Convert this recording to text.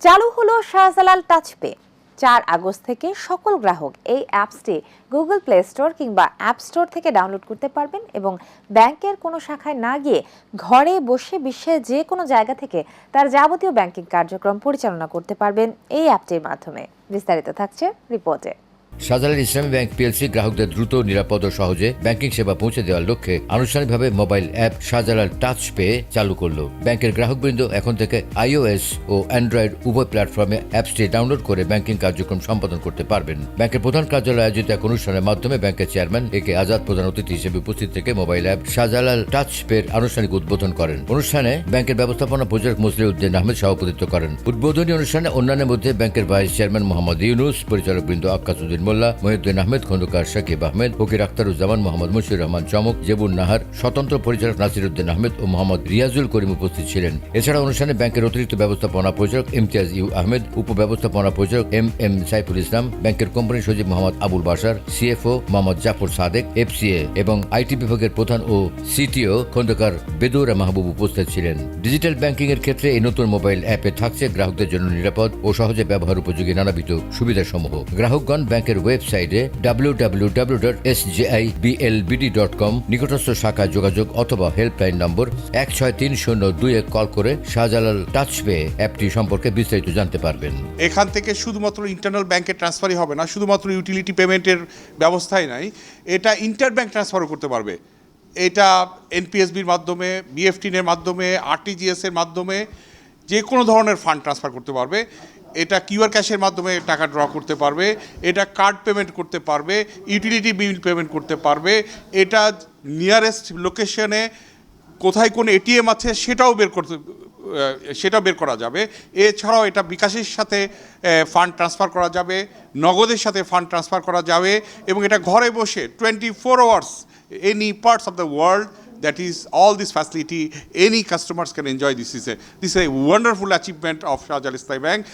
চালু হলো শাহজালাল টাচপে চার আগস্ট থেকে সকল গ্রাহক এই অ্যাপসটি গুগল প্লে স্টোর কিংবা অ্যাপ স্টোর থেকে ডাউনলোড করতে পারবেন এবং ব্যাংকের কোনো শাখায় না গিয়ে ঘরে বসে বিশ্বের যে কোনো জায়গা থেকে তার যাবতীয় ব্যাংকিং কার্যক্রম পরিচালনা করতে পারবেন এই অ্যাপটির মাধ্যমে। বিস্তারিত থাকছে রিপোর্টে। শাহজালাল ইসলামী ব্যাংক পিএলসি গ্রাহকদের দ্রুত, নিরাপদ ও সহজে ব্যাংকিং সেবা পৌঁছে দেওয়ার লক্ষ্যে আনুষ্ঠানিকভাবে mobile app Shahjalal touch pay চালু করল। ব্যাংকের গ্রাহকবৃন্দ এখন থেকে আইওএস ও অ্যান্ড্রয়েড উভয় প্ল্যাটফর্মে অ্যাপসটি ডাউনলোড করে ব্যাংকিং কার্যক্রম সম্পাদন করতে পারবেন। ব্যাংকের প্রধান কার্যালয়ে আয়োজিত এক অনুষ্ঠানের মাধ্যমে ব্যাংকের চেয়ারম্যান এ কে আজাদ, প্রধান অতিথি হিসেবে উপস্থিত থেকে মোবাইল অ্যাপ শাহজালাল টাচ পের আনুষ্ঠানিক উদ্বোধন করেন। অনুষ্ঠানে ব্যাংকের ব্যবস্থাপনা পরিচালক মুসলিম উদ্দিন আহমেদ সভাপতিত্ব করেন। উদ্বোধনী অনুষ্ঠানে অন্যান্যের মধ্যে ব্যাংকের ভাইস চেয়ারম্যান মোহাম্মদ ইউনুস পরিচালক বৃন্দ আক্কাসুদ্দিন মোল্লা মহিউদ্দিন আহমেদ, খন্দকার শাকিব আহমেদ, ফকির আখতারুজ্জামান, মোহাম্মদ মুশির রহমান চমক, জেবুর নাহার, স্বতন্ত্র পরিচালক নাসিরুদ্দিন আহমেদ ও মোহাম্মদ রিয়াজুল করিম উপস্থিত ছিলেন। এছাড়া অনুষ্ঠানে ব্যাংকের অতিরিক্ত ব্যবস্থাপনা পরিচালক ইমতিয়াজ ইউ আহমেদ উপব্যবস্থাপনা পরিচালক এম এম সাইফুল ইসলাম, ব্যাংকের কোম্পানি সচিব মোহাম্মদ আবুল বাসার সিএফও মোহাম্মদ জাফর সাদেক, এফসিএ এবং আইটি বিভাগের প্রধান ও সিটিও খন্দকার বেদুরা মাহবুব উপস্থিত ছিলেন। ডিজিটাল ব্যাংকিং এর ক্ষেত্রে এই নতুন মোবাইল অ্যাপে থাকছে গ্রাহকদের জন্য নিরাপদ ও সহজে ব্যবহার উপযোগী নানাবিধ সুবিধাসমূহ। গ্রাহকগণ ব্যাংকের ওয়েবসাইটে কম নিকটস্থ শাখায় যোগাযোগ অথবা হেল্পলাইন নম্বর এক ছয় তিন শূন্য দুই এক কল করে শাহজালাল টাচ পে অ্যাপটি সম্পর্কে বিস্তারিত জানতে পারবেন। এখান থেকে শুধুমাত্র ইন্টারনাল ব্যাংকে ট্রান্সফারই হবে না, শুধুমাত্র ইউটিলিটি পেমেন্টের ব্যবস্থাই নাই, এটা ইন্টার ব্যাংক ট্রান্সফারও করতে পারবে। এটা এনপিএসবির মাধ্যমে বিএফটিনের মাধ্যমে আরটিজিএস এর মাধ্যমে যে কোনো ধরনের ফান্ড ট্রান্সফার করতে পারবে। এটা কিউআর ক্যাশের মাধ্যমে টাকা ড্র করতে পারবে, এটা কার্ড পেমেন্ট করতে পারবে ইউটিলিটি বিল পেমেন্ট করতে পারবে, এটা নিয়ারেস্ট লোকেশনে কোথায় কোন এটিএম আছে সেটাও বের করতে সেটাও বের করা যাবে। এছাড়াও এটা বিকাশের সাথে ফান্ড ট্রান্সফার করা যাবে, নগদের সাথে ফান্ড ট্রান্সফার করা যাবে এবং এটা ঘরে বসে twenty four hours any parts of the world that is all this facility any customers can enjoy. This is a this is a wonderful achievement of Shahjal Islami Bank